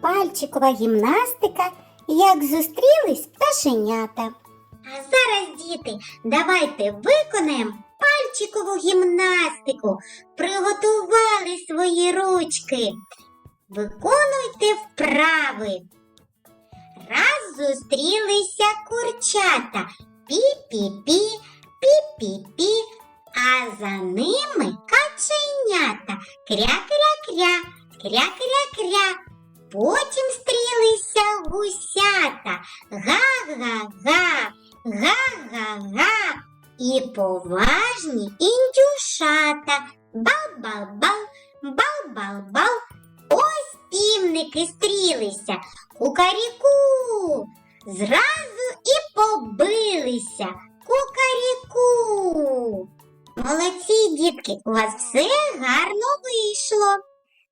пальчикова гімнастика, як зустрілись пташенята. А зараз, діти, давайте виконаємо пальчикову гімнастику. Приготували свої ручки. Виконуйте вправи. Раз зустрілися курчата. Пі-пі-пі, пі-пі-пі, а за ними каченята. Кря-кря-кря, кря-кря-кря. Потім стрілися гусята. Га-га-га, га-га-га. І поважні індюшата. Бал-бал-бал, бал-бал-бал. Ось півники стрілися. Кукаріку. Зразу і побилися. Кукаріку. Молодці, дітки, у вас все гарно вийшло.